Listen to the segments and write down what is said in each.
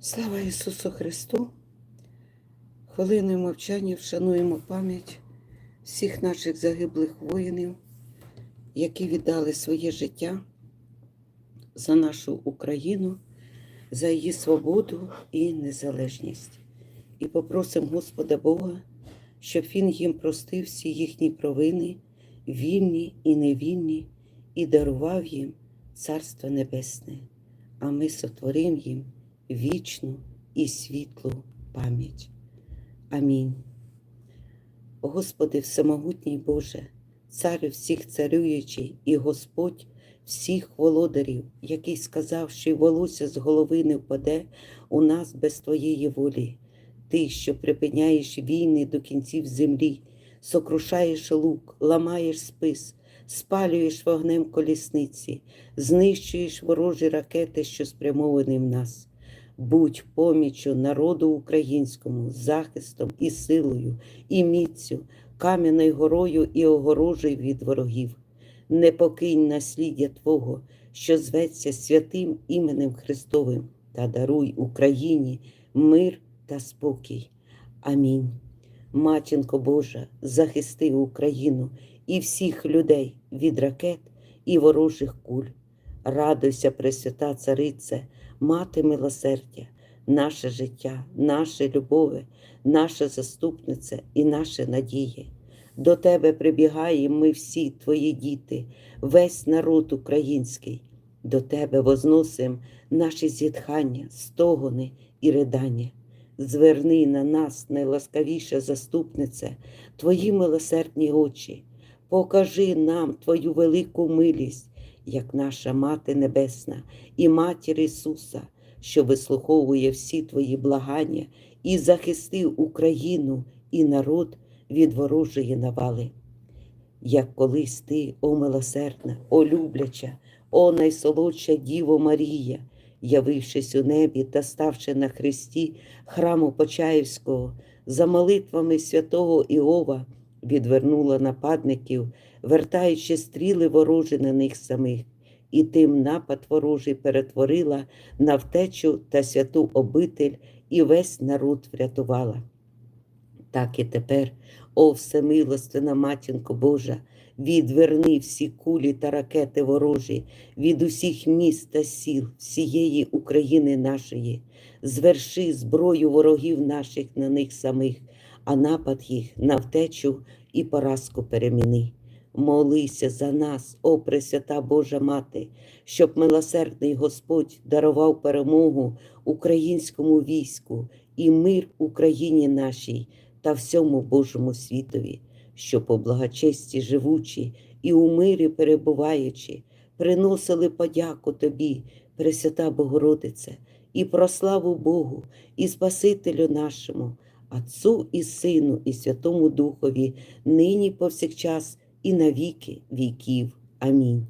Слава Ісусу Христу! Хвилиною мовчання вшануємо пам'ять всіх наших загиблих воїнів, які віддали своє життя за нашу Україну, за її свободу і незалежність. І попросимо Господа Бога, щоб Він їм простив всі їхні провини, вільні і невільні, і дарував їм Царство Небесне, а ми сотворим їм вічну і світлу пам'ять. Амінь. Господи, Всемогутній Боже, Царю всіх царюючий і Господь всіх володарів, який сказав, що й волосся з голови не впаде у нас без Твоєї волі. Ти, що припиняєш війни до кінців землі, сокрушаєш лук, ламаєш спис, спалюєш вогнем колісниці, знищуєш ворожі ракети, що спрямовані в нас. Будь поміччю народу українському, захистом і силою, і міцю, кам'яною горою і огорожею від ворогів. Не покинь насліддя Твого, що зветься святим іменем Христовим, та даруй Україні мир та спокій. Амінь. Матінко Божа, захисти Україну і всіх людей від ракет і ворожих куль. Радуйся, Пресвята Царице, Мати милосердя, наше життя, наше любове, наша заступниця і наша надія. До Тебе прибігаємо ми всі, Твої діти, весь народ український. До Тебе возносим наші зітхання, стогони і ридання. Зверни на нас, найласкавіша заступниця, Твої милосердні очі, покажи нам Твою велику милість, як наша Мати Небесна і Матір Ісуса, що вислуховує всі Твої благання і захисти Україну і народ від ворожої навали. Як колись ти, о милосердна, о любляча, о найсолодша Діво Марія, явившись у небі та ставши на хресті храму Почаївського, за молитвами святого Іова відвернула нападників, вертаючи стріли ворожі на них самих, і тим напад ворожий перетворила на втечу та святу обитель і весь народ врятувала. Так і тепер, о всемилостина матінко Божа, відверни всі кулі та ракети ворожі від усіх міст та сіл, всієї України нашої, зверши зброю ворогів наших на них самих, а напад їх на втечу і поразку переміни. Молися за нас, о Пресвята Божа Мати, щоб милосердний Господь дарував перемогу українському війську і мир Україні нашій та всьому Божому світові, що по благочесті живучі і у мирі перебуваючи, приносили подяку Тобі, Пресвята Богородице, і прославу Богу, і Спасителю нашому, Отцу і Сину, і Святому Духові, нині повсякчас і на віки віків. Амінь.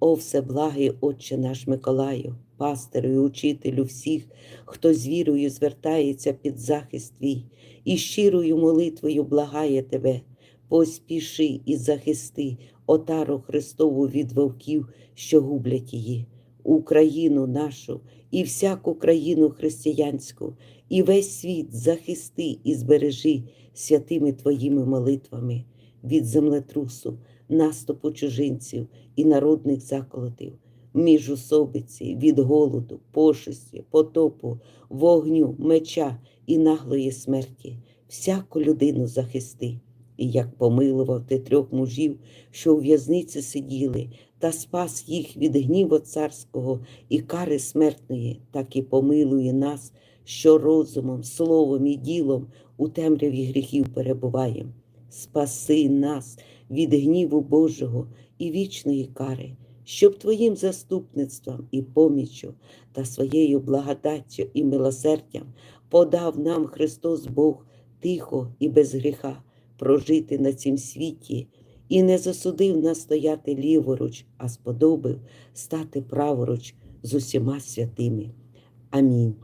О всеблагий Отче наш Миколаю, пастирю і учителю всіх, хто з вірою звертається під захист твій і щирою молитвою благає тебе, поспіши і захисти отару Христову від вовків, що гублять її, Україну нашу і всяку країну християнську, і весь світ захисти і збережи святими твоїми молитвами від землетрусу, наступу чужинців і народних заколотів, міжусобиці, від голоду, пошесті, потопу, вогню, меча і наглої смерті, всяку людину захисти. І як помилував ти трьох мужів, що у в'язниці сиділи, та спас їх від гніву царського і кари смертної, так і помилує нас, що розумом, словом і ділом у темряві гріхів перебуваєм. Спаси нас від гніву Божого і вічної кари, щоб Твоїм заступництвом і поміччю та своєю благодаттю і милосердям подав нам Христос Бог тихо і без гріха прожити на цім світі і не засудив нас стояти ліворуч, а сподобив стати праворуч з усіма святими. Амінь.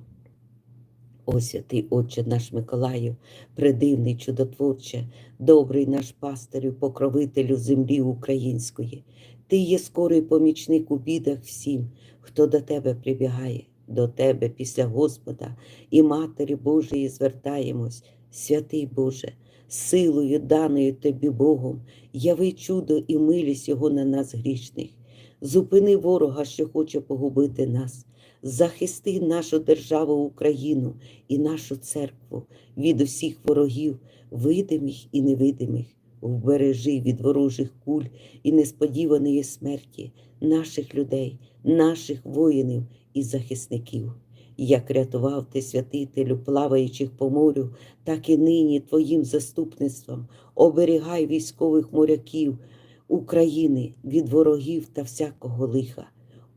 О святий Отче наш Миколаю, предивний чудотворче, добрий наш пастирю, покровителю землі української. Ти є скорий помічник у бідах всім, хто до тебе прибігає. до Тебе після Господа і Матері Божої звертаємось, святий Боже, силою даною Тобі Богом, яви чудо і милість Його на нас грішних. Зупини ворога, що хоче погубити нас, захисти нашу державу Україну і нашу церкву від усіх ворогів, видимих і невидимих, вбережи від ворожих куль і несподіваної смерті наших людей, наших воїнів і захисників. Як рятував ти святителю, плаваючих по морю, так і нині Твоїм заступництвом оберігай військових моряків України від ворогів та всякого лиха.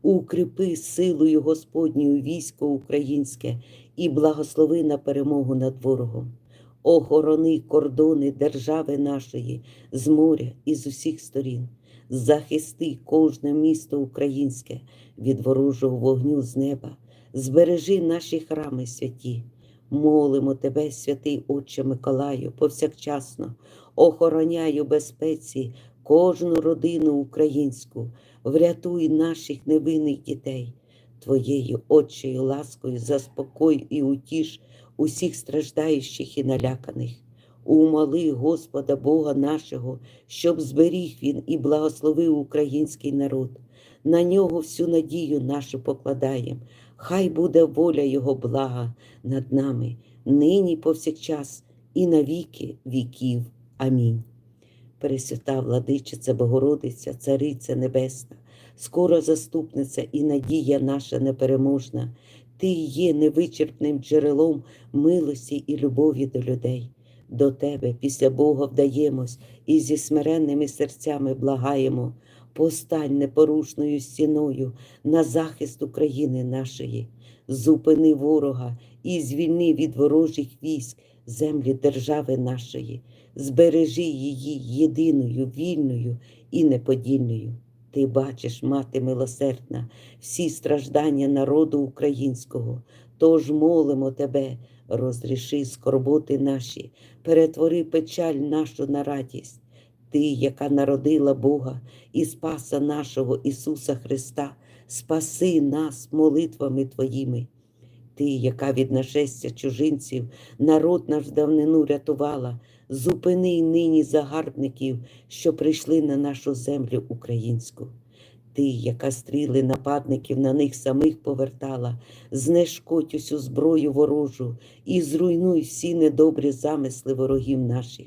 Укріпи силою Господньою військо українське і благослови на перемогу над ворогом. Охорони кордони держави нашої з моря і з усіх сторін. Захисти кожне місто українське від ворожого вогню з неба, збережи наші храми святі. Молимо тебе, святий Отче Миколаю, повсякчасно, охороняй у безпеці кожну родину українську, врятуй наших невинних дітей. Твоєю отчою ласкою заспокой і утіш усіх страждаючих і наляканих. Умоли Господа Бога нашого, щоб зберіг Він і благословив український народ. На нього всю надію нашу покладаєм. Хай буде воля Його блага над нами, нині повсякчас і на віки віків. Амінь. Пресвята владичиця Богородиця, Цариця Небесна, скоро заступниця і надія наша непереможна. Ти є невичерпним джерелом милості і любові до людей. До Тебе після Бога вдаємось і зі смиренними серцями благаємо. Постань непорушною стіною на захист України нашої, зупини ворога і звільни від ворожих військ землі держави нашої, збережи її єдиною, вільною і неподільною. Ти бачиш, мати милосердна, всі страждання народу українського, тож молимо тебе, розріши скорботи наші, перетвори печаль нашу на радість. Ти, яка народила Бога і Спаса нашого Ісуса Христа, спаси нас молитвами Твоїми. Ти, яка від нашестя чужинців народ наш давнину рятувала, зупини нині загарбників, що прийшли на нашу землю українську. Ти, яка стріли нападників на них самих повертала, знешкодь усю зброю ворожу і зруйнуй всі недобрі замисли ворогів наших.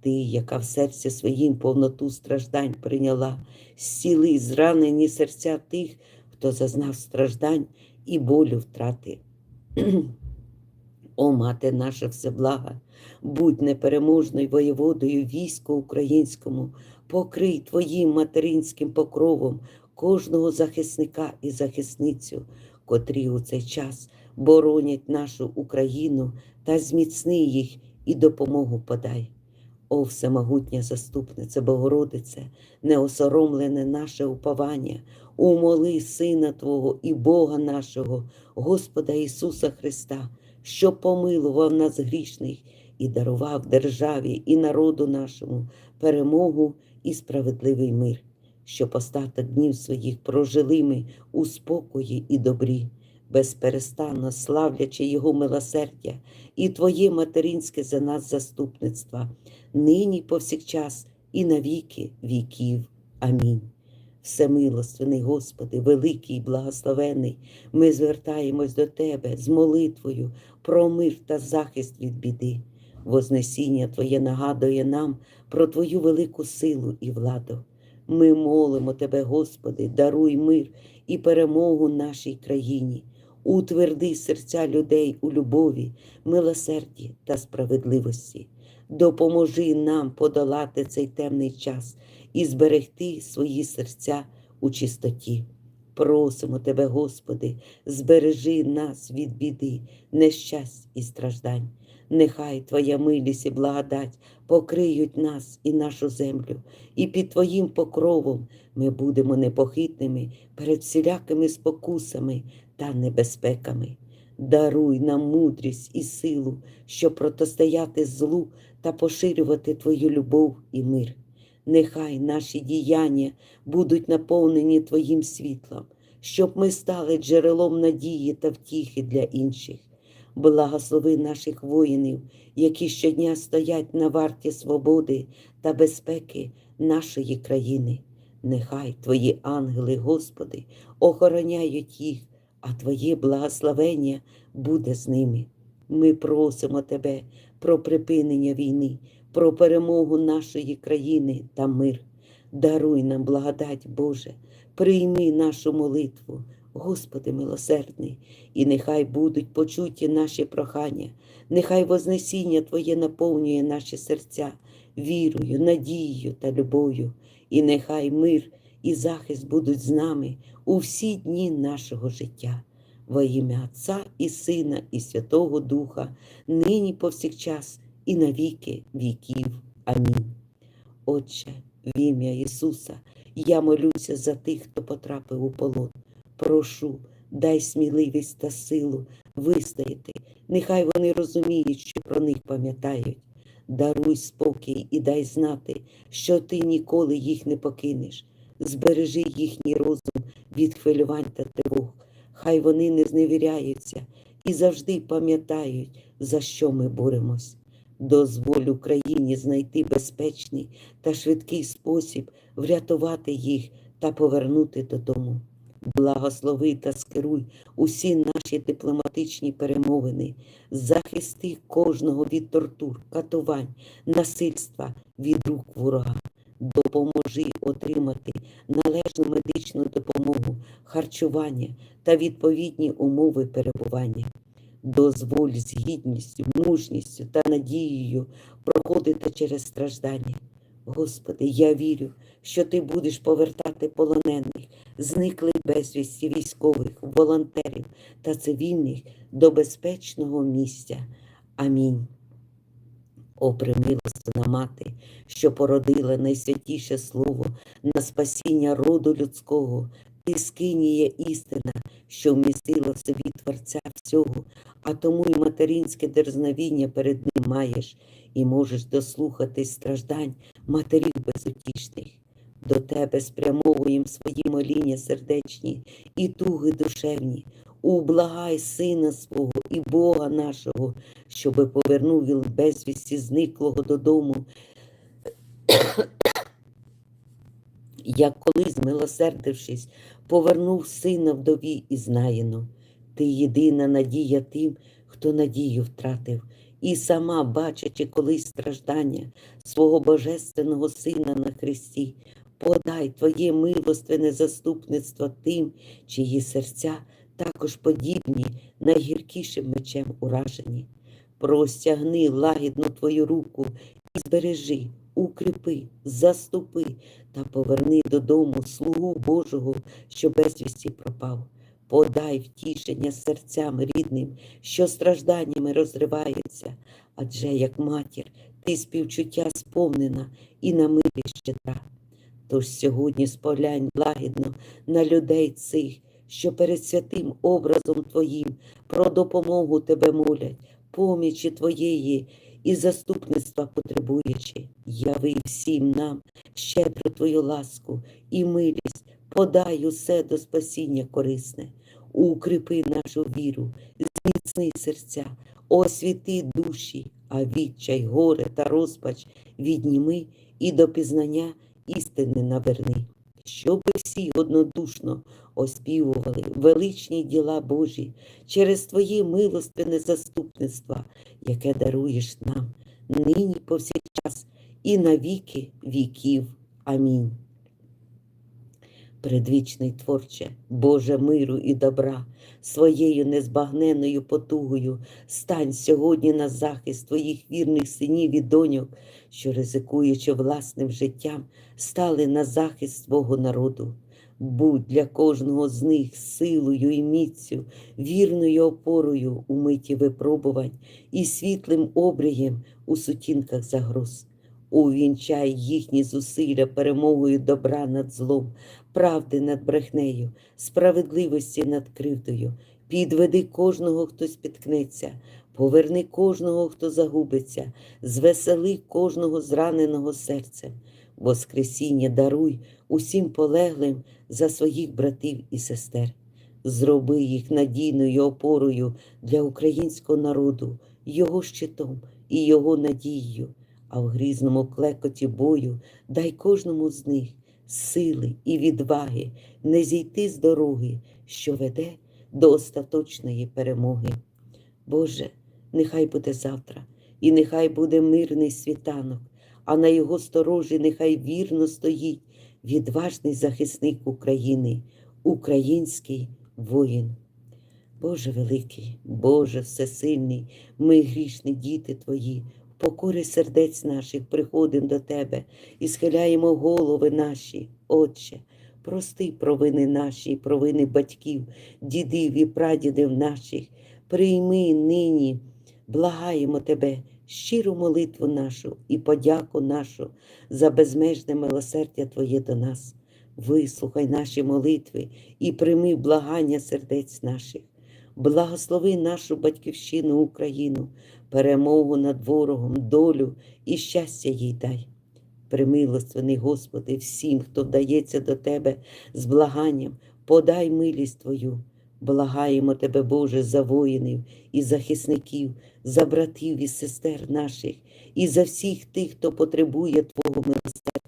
Ти, яка в серці своїм повноту страждань прийняла, зціли зранені серця тих, хто зазнав страждань і болю втрати. О, мати наша всеблага, будь непереможною воєводою війську українському, покрий твоїм материнським покровом кожного захисника і захисницю, котрі у цей час боронять нашу Україну та зміцни їх і допомогу подай. О, всемогутня заступниця, Богородице, неосоромлене наше уповання, умоли Сина Твого і Бога нашого, Господа Ісуса Христа, що помилував нас грішних і дарував державі і народу нашому перемогу і справедливий мир, щоб остаток днів своїх прожили ми у спокої і добрі, безперестанно славлячи Його милосердя і Твоє материнське за нас заступництво, нині повсякчас і на віки віків. Амінь. Всемилостивний Господи, великий і благословений, ми звертаємось до Тебе з молитвою про мир та захист від біди. Вознесіння Твоє нагадує нам про Твою велику силу і владу. Ми молимо Тебе, Господи, даруй мир і перемогу нашій країні, утверди серця людей у любові, милосерді та справедливості. Допоможи нам подолати цей темний час і зберегти свої серця у чистоті. Просимо Тебе, Господи, збережи нас від біди, нещасть і страждань. Нехай Твоя милість і благодать покриють нас і нашу землю, і під Твоїм покровом ми будемо непохитними перед всілякими спокусами та небезпеками. Даруй нам мудрість і силу, щоб протистояти злу та поширювати Твою любов і мир. Нехай наші діяння будуть наповнені Твоїм світлом, щоб ми стали джерелом надії та втіхи для інших. Благослови наших воїнів, які щодня стоять на варті свободи та безпеки нашої країни. Нехай Твої ангели, Господи, охороняють їх, а Твоє благословення буде з ними. Ми просимо Тебе про припинення війни, про перемогу нашої країни та мир. Даруй нам благодать, Боже, прийми нашу молитву, Господи милосердний, і нехай будуть почуті наші прохання, нехай Вознесіння Твоє наповнює наші серця вірою, надією та любов'ю, і нехай мир і захист будуть з нами у всі дні нашого життя. Во ім'я Отця і Сина, і Святого Духа, нині повсякчас і на віки віків. Амінь. Отче, в ім'я Ісуса, я молюся за тих, хто потрапив у полон. Прошу, дай сміливість та силу вистояти. Нехай вони розуміють, що про них пам'ятають. Даруй спокій і дай знати, що ти ніколи їх не покинеш. Збережи їхній розум від хвилювань та тривог. Хай вони не зневіряються і завжди пам'ятають, за що ми боремось. Дозволь Україні знайти безпечний та швидкий спосіб врятувати їх та повернути додому. Благослови та скеруй усі наші дипломатичні перемовини, захисти кожного від тортур, катувань, насильства від рук ворога. Допоможи отримати належну медичну допомогу, харчування та відповідні умови перебування. Дозволь з гідністю, мужністю та надією проходити через страждання. Господи, я вірю, що Ти будеш повертати полонених, зниклих безвісті військових, волонтерів та цивільних до безпечного місця. Амінь. О, примилостина мати, що породила найсвятіше слово на спасіння роду людського, ти скиніє істина, що вмістила в собі Творця всього, а тому й материнське дерзновіння перед ним маєш, і можеш дослухатись страждань матерів безутішних. До тебе спрямовуєм свої моління сердечні і туги душевні. Ублагай Сина свого і Бога нашого, щоби повернув він безвісті зниклого додому, як колись, милосердившись, повернув сина вдові і знаєно. Ти єдина надія тим, хто надію втратив, і сама, бачачи колись страждання свого божественного Сина на Христі, подай Твоє милостивне заступництво тим, чиї серця також подібні найгіркішим мечем уражені. Простягни лагідну Твою руку і збережи, укріпи, заступи та поверни додому слугу Божого, що безвісті пропав. Подай втішення серцям рідним, що стражданнями розриваються, адже як матір ти співчуття сповнена і на милі щедра. Тож сьогодні сполянь лагідно на людей цих, що перед святим образом Твоїм про допомогу Тебе молять, помічі Твоєї і заступництва потребуючи, яви всім нам щедру Твою ласку і милість, подай усе до спасіння корисне, укріпи нашу віру, зміцни серця, освіти душі, а відчай, горе та розпач відніми і до пізнання істини наверни, щоби всі однодушно оспівували величні діла Божі через Твоє милостивне заступництво, яке даруєш нам нині повсякчас і на віки віків. Амінь. Предвічний творче, Боже миру і добра, своєю незбагненною потугою стань сьогодні на захист твоїх вірних синів і доньок, що, ризикуючи власним життям, стали на захист свого народу. Будь для кожного з них силою і міцю, вірною опорою у миті випробувань і світлим обрієм у сутінках загроз. Увінчай їхні зусилля перемогою добра над злом, правди над брехнею, справедливості над кривдою. Підведи кожного, хто спіткнеться, поверни кожного, хто загубиться, звесели кожного зраненого серцем. Воскресіння даруй усім полеглим за своїх братів і сестер. Зроби їх надійною опорою для українського народу, його щитом і його надією, а в грізному клекоті бою дай кожному з них сили і відваги не зійти з дороги, що веде до остаточної перемоги. Боже, нехай буде завтра, і нехай буде мирний світанок, а на його сторожі нехай вірно стоїть відважний захисник України, український воїн. Боже великий, Боже всесильний, ми грішні діти Твої, в покорі сердець наших приходимо до Тебе і схиляємо голови наші, Отче. Прости провини наші, провини батьків, дідів і прадідів наших. Прийми нині, благаємо Тебе, щиру молитву нашу і подяку нашу за безмежне милосердя Твоє до нас. Вислухай наші молитви і прийми благання сердець наших. Благослови нашу батьківщину Україну, перемогу над ворогом, долю і щастя їй дай. Примилостивний, Господи, всім, хто вдається до Тебе з благанням, подай милість Твою. Благаємо Тебе, Боже, за воїнів і захисників, за братів і сестер наших, і за всіх тих, хто потребує Твого милосердя.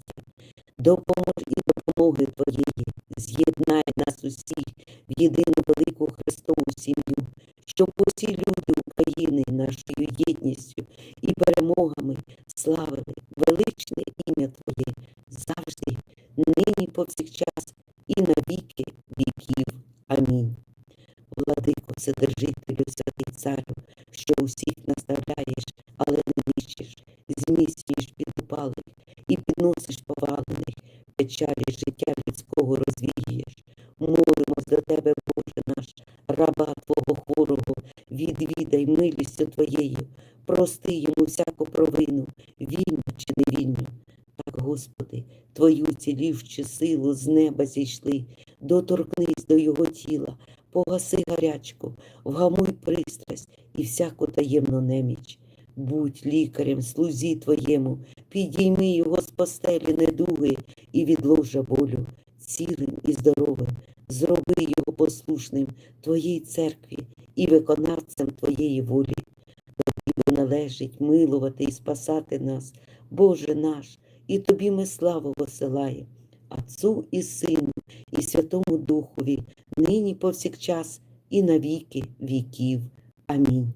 Допомож і допомоги Твоєї, з'єднай нас усіх в єдину велику Христову сім'ю, щоб усі люди України нашою єдністю і перемогами славили величне ім'я Твоє завжди, нині повсякчас Вседержителю, святий царю, що усіх наставляєш, але не нищиш, зміцнюєш підупалих і підносиш повалених, печалі життя людського розвієш. Молимось до тебе, Боже наш, раба Твого хворого, відвідай милістю Твоєю, прости йому всяку провину, вільну чи невільну. Так, Господи, Твою цілівчу силу з неба зійшли, доторкнись до його тіла, погаси гарячку, вгамуй пристрасть і всяку таємну неміч. Будь лікарем, слузі Твоєму, підійми його з постелі недуги і від ложа болю, цілим і здоровим, зроби його послушним Твоїй церкві і виконавцем Твоєї волі. Тобі належить милувати і спасати нас, Боже наш, і Тобі ми славу посилаємо, Отцу і Сину, Святому Духові, нині повсякчас, і на віки віків. Амінь.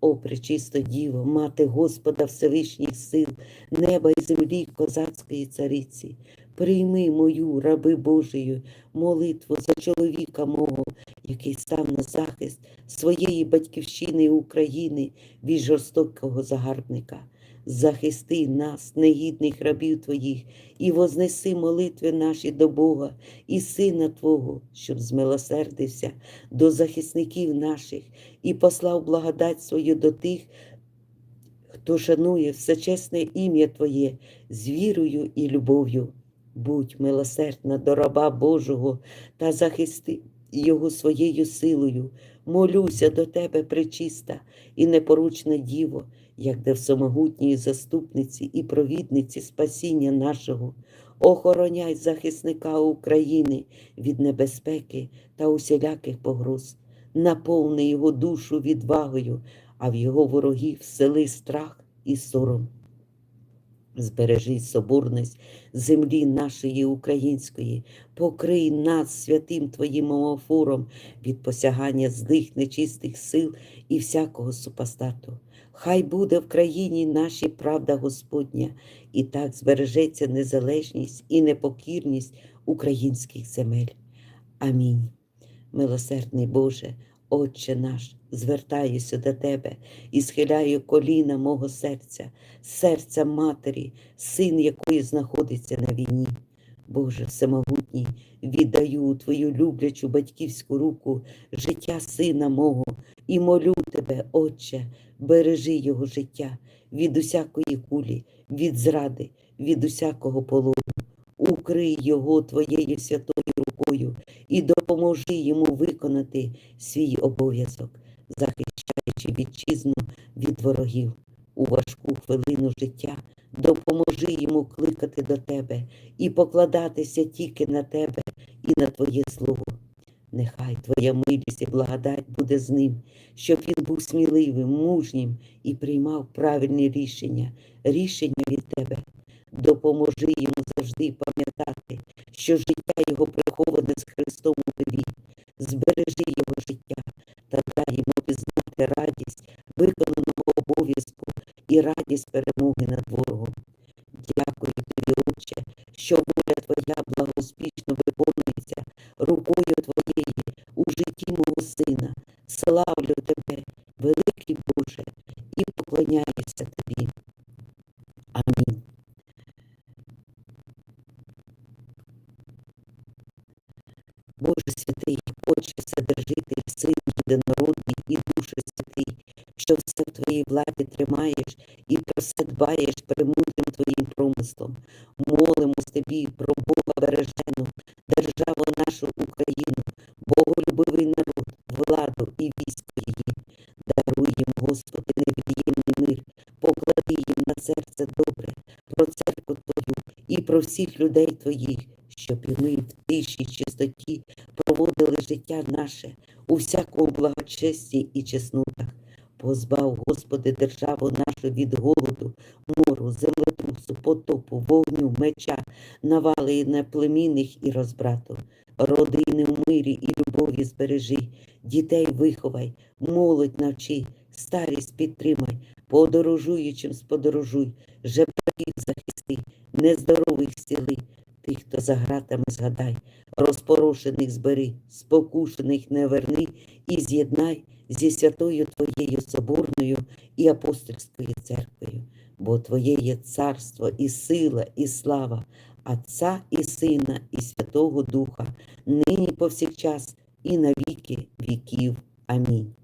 О, пречисто Діво, мати Господа Всевишніх сил, неба і землі, козацької цариці, прийми мою, раби Божию, молитву за чоловіка мого, який став на захист своєї батьківщини України від жорстокого загарбника. Захисти нас, негідних рабів Твоїх, і вознеси молитви наші до Бога і Сина Твого, щоб змилосердився до захисників наших і послав благодать свою до тих, хто шанує всечесне ім'я Твоє з вірою і любов'ю. Будь милосердна до раба Божого та захисти його своєю силою. Молюся до Тебе, пречиста і непоручна Діво, як де в самогутній заступниці і провідниці спасіння нашого. Охороняй захисника України від небезпеки та усіляких погроз, наповни його душу відвагою, а в його ворогів сели страх і сором. Збережи соборність землі нашої української, покрий нас святим Твоїм омофором від посягання злих нечистих сил і всякого супостату. Хай буде в країні нашій правда Господня, і так збережеться незалежність і непокірність українських земель. Амінь. Милосердний Боже, Отче наш, звертаюся до Тебе і схиляю коліна мого серця, серця матері, син якої знаходиться на війні. Боже Всемогутній, віддаю у Твою люблячу батьківську руку життя сина мого і молю Тебе, Отче, бережи його життя від усякої кулі, від зради, від усякого полону. Укрий його Твоєю святою рукою і допоможи йому виконати свій обов'язок, захищаючи вітчизну від ворогів. У важку хвилину життя допоможи йому кликати до тебе і покладатися тільки на тебе і на Твоє Слово. Нехай Твоя милість і благодать буде з ним, щоб він був сміливим, мужнім і приймав правильні рішення, рішення від тебе. Допоможи йому завжди пам'ятати, що життя його приховане з Христом у тобі. Збережи його життя та дай йому пізнати радість виконаного обов'язку і радість перемоги над ворогом. Дякую тобі, Отче, що воля Твоя благоуспішно виконується рукою Твоєї у житті мого сина. Славлю тебе, великий Боже, і поклоняюся тобі. Амінь. Боже святий, Отче Вседержитель, Син єдинородний і Душе Святий, що все в Твоїй владі тримаєш і про все дбаєш премудрим Твоїм промислом. Молимось Тобі про Бога бережену, державу нашу Україну, боголюбивий народ, владу і військо її. Даруй їм, Господи, невід'ємний мир, поклади їм на серце добре, про церкву Твою і про всіх людей Твоїх, щоб і ми в тиші чистоті проводили життя наше у всякому благочесті і чеснотах. Позбав, Господи, державу нашу від голоду, мору, землетрусу, потопу, вогню, меча, навали і неплемінних і розбрату. Родини в мирі і любові збережи, дітей виховай, молодь навчи, старість підтримай, подорожуючим сподорожуй, жебраків захисти, нездорових зціли, тих, хто за гратами згадай, розпорошених збери, спокушених не верни і з'єднай зі святою Твоєю Соборною і апостольською церквою, бо Твоє є царство і сила, і слава, Отця і Сина, і Святого Духа, нині повсякчас, і на віки віків. Амінь.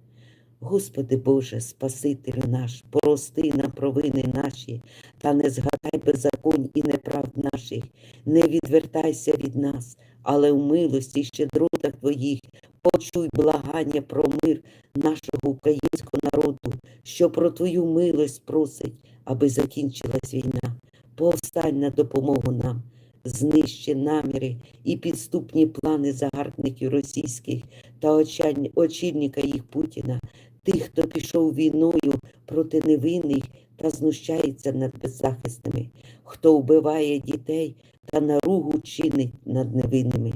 Господи Боже, Спасителю наш, прости нам провини наші, та не згадай беззаконь і неправд наших, не відвертайся від нас, але в милості й щедротах Твоїх почуй благання про мир нашого українського народу, що про Твою милость просить, аби закінчилась війна. Повстань на допомогу нам, знищи наміри і підступні плани загарбників російських та очільника їх Путіна, тих, хто пішов війною проти невинних та знущається над беззахисними, хто вбиває дітей та наругу чинить над невинними.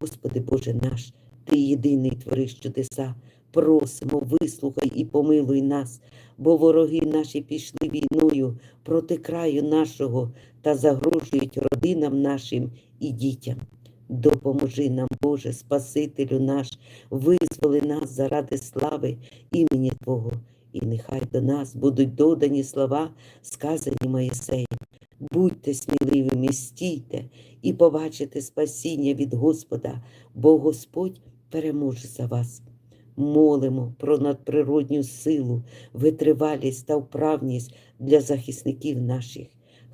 Господи Боже наш, Ти єдиний твориш чудеса, просимо, вислухай і помилуй нас, бо вороги наші пішли війною проти краю нашого та загрожують родинам нашим і дітям. Допоможи нам, Боже, Спасителю наш, визволи нас заради слави імені Твого, і нехай до нас будуть додані слова, сказані Моїсеєм. Будьте сміливими, стійте і побачите спасіння від Господа, бо Господь переможе за вас. Молимо про надприродню силу, витривалість та вправність для захисників наших.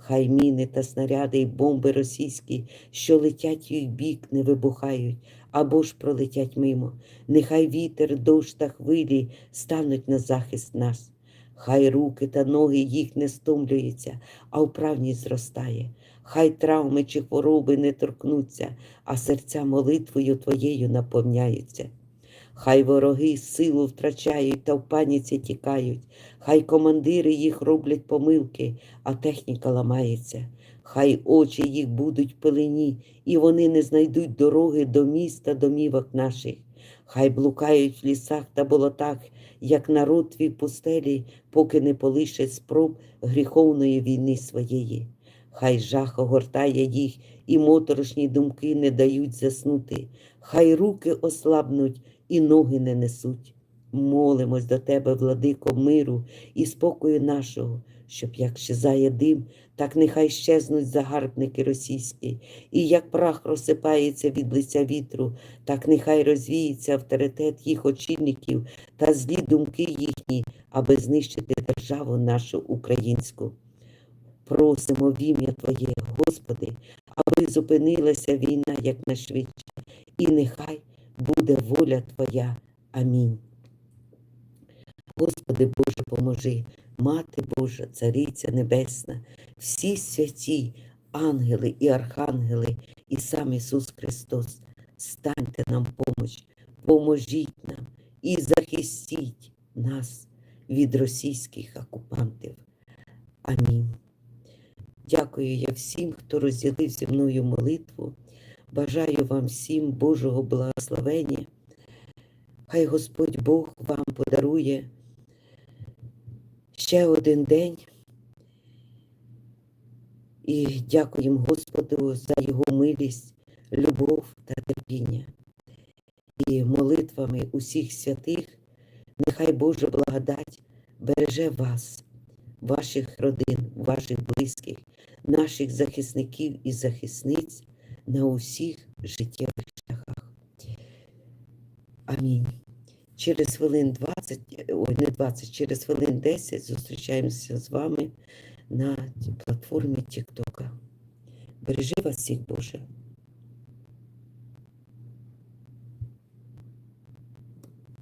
Хай міни та снаряди і бомби російські, що летять їх бік, не вибухають або ж пролетять мимо. Нехай вітер, дощ та хвилі стануть на захист нас. Хай руки та ноги їх не стомлюються, а вправність зростає. Хай травми чи хвороби не торкнуться, а серця молитвою Твоєю наповняються. Хай вороги силу втрачають та в паніці тікають, хай командири їх роблять помилки, а техніка ламається. Хай очі їх будуть в пелені, і вони не знайдуть дороги до міста, домівок наших. Хай блукають в лісах та болотах, як народ твій пустелі, поки не полишать спроб гріховної війни своєї. Хай жах огортає їх, і моторошні думки не дають заснути. Хай руки ослабнуть і ноги не несуть. Молимось до тебе, владико, миру і спокою нашого, щоб як щезає дим, так нехай щезнуть загарбники російські, і як прах розсипається від лиця вітру, так нехай розвіється авторитет їх очільників та злі думки їхні, аби знищити державу нашу українську. Просимо в ім'я Твоє, Господи, аби зупинилася війна якнайшвидше, і нехай буде воля Твоя. Амінь. Господи Боже, поможи, Мати Божа, Цариця Небесна, всі святі ангели і архангели, і сам Ісус Христос, станьте нам помощ, поможіть нам і захистіть нас від російських окупантів. Амінь. Дякую я всім, хто розділив зі мною молитву. Бажаю вам всім Божого благословення. Хай Господь Бог вам подарує ще один день. І дякуємо Господу за Його милість, любов та терпіння. І молитвами усіх святих, нехай Божа благодать береже вас, ваших родин, ваших близьких, наших захисників і захисниць на усіх життєвих шляхах. Амінь. Через хвилин 20, ой, не 20, через хвилин 10 зустрічаємося з вами на платформі Тіктока. Бережи вас всіх, Боже.